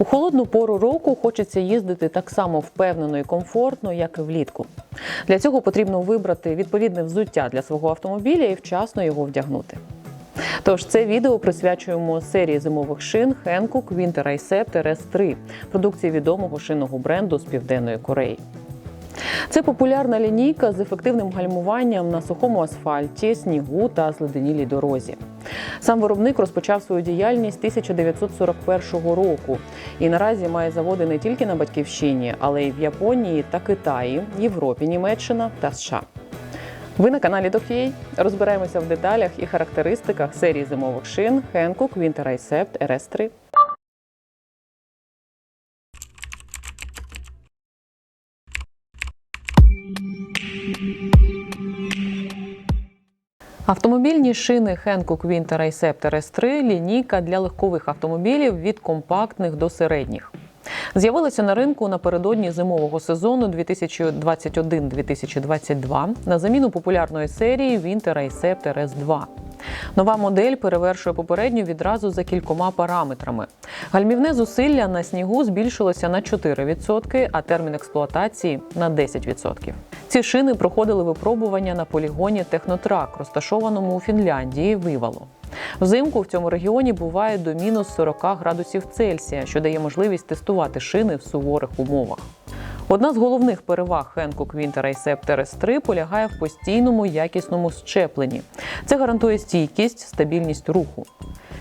У холодну пору року хочеться їздити так само впевнено і комфортно, як і влітку. Для цього потрібно вибрати відповідне взуття для свого автомобіля і вчасно його вдягнути. Тож це відео присвячуємо серії зимових шин Hankook Winter Acept RS3 продукції відомого шинного бренду з Південної Кореї. Це популярна лінійка з ефективним гальмуванням на сухому асфальті, снігу та зледенілій дорозі. Сам виробник розпочав свою діяльність 1941 року і наразі має заводи не тільки на батьківщині, але й в Японії та Китаї, Європі, Німеччина та США. Ви на каналі Дох'єй. Розбираємося в деталях і характеристиках серії зимових шин Hankook Winter Acept RS3. Автомобільні шини Hankook Winter Acept RS3 – лінійка для легкових автомобілів від компактних до середніх. З'явилися на ринку напередодні зимового сезону 2021-2022 на заміну популярної серії Winter Acept RS2. Нова модель перевершує попередню відразу за кількома параметрами. Гальмівне зусилля на снігу збільшилося на 4%, а термін експлуатації на 10%. Ці шини проходили випробування на полігоні Технотрак, розташованому у Фінляндії, Вивало. Взимку в цьому регіоні буває до мінус 40 градусів Цельсія, що дає можливість тестувати шини в суворих умовах. Одна з головних переваг Hankook Winter Acept RS3 полягає в постійному якісному щепленні. Це гарантує стійкість, стабільність руху.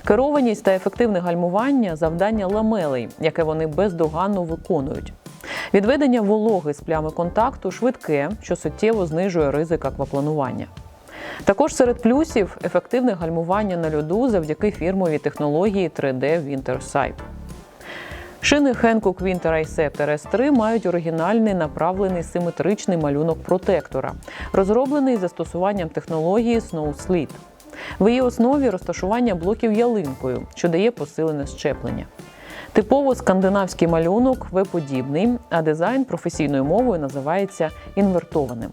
Керованість та ефективне гальмування завдання ламелей, яке вони бездоганно виконують. Відведення вологи з плями контакту швидке, що суттєво знижує ризик аквапланування. Також серед плюсів ефективне гальмування на льоду завдяки фірмовій технології 3D WinterSight. Шини Hankook Winter Acept RS3 мають оригінальний направлений симетричний малюнок протектора, розроблений застосуванням технології Snow Slit. В її основі розташування блоків ялинкою, що дає посилене щеплення. Типово скандинавський малюнок В-подібний, а дизайн професійною мовою називається інвертованим.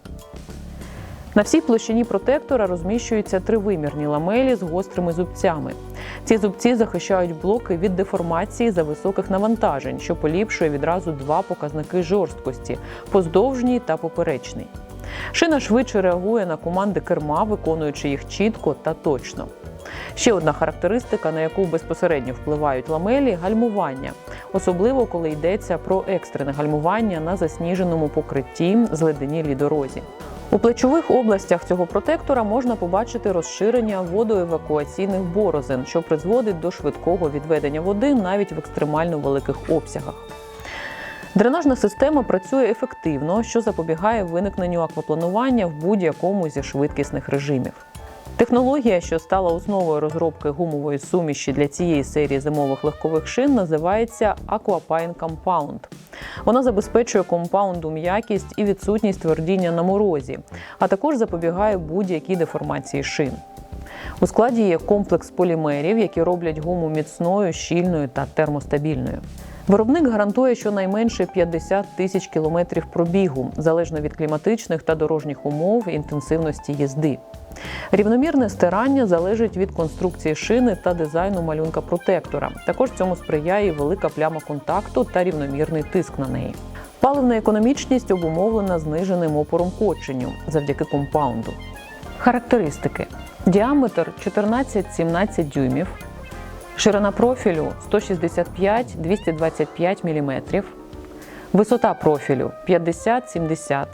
На всій площині протектора розміщуються тривимірні ламелі з гострими зубцями. Ці зубці захищають блоки від деформації за високих навантажень, що поліпшує відразу два показники жорсткості поздовжній та поперечний. Шина швидше реагує на команди керма, виконуючи їх чітко та точно. Ще одна характеристика, на яку безпосередньо впливають ламелі гальмування, особливо коли йдеться про екстрене гальмування на засніженому покритті зледенілій дорозі. У плечових областях цього протектора можна побачити розширення водоевакуаційних борозен, що призводить до швидкого відведення води навіть в екстремально великих обсягах. Дренажна система працює ефективно, що запобігає виникненню аквапланування в будь-якому зі швидкісних режимів. Технологія, що стала основою розробки гумової суміші для цієї серії зимових легкових шин, називається Aquapine Compound. Вона забезпечує компаунду м'якість і відсутність твердіння на морозі, а також запобігає будь-якій деформації шин. У складі є комплекс полімерів, які роблять гуму міцною, щільною та термостабільною. Виробник гарантує щонайменше 50 тисяч кілометрів пробігу, залежно від кліматичних та дорожніх умов інтенсивності їзди. Рівномірне стирання залежить від конструкції шини та дизайну малюнка протектора. Також цьому сприяє велика пляма контакту та рівномірний тиск на неї. Паливна економічність обумовлена зниженим опором коченню завдяки компаунду. Характеристики: діаметр 14-17 дюймів, ширина профілю 165-225 мм, висота профілю 50-70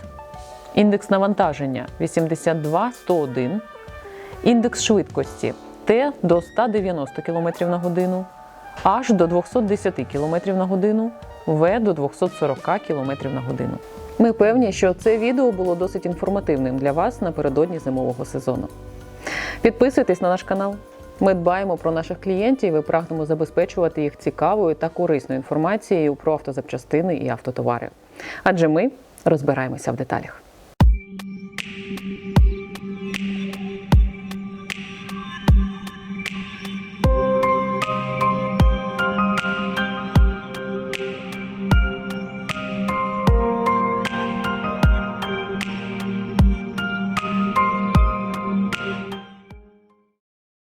індекс навантаження 82-101, індекс швидкості Т до 190 км на годину, H до 210 км на годину, В до 240 км на годину. Ми певні, що це відео було досить інформативним для вас напередодні зимового сезону. Підписуйтесь на наш канал. Ми дбаємо про наших клієнтів і прагнемо забезпечувати їх цікавою та корисною інформацією про автозапчастини і автотовари. Адже ми розбираємося в деталях.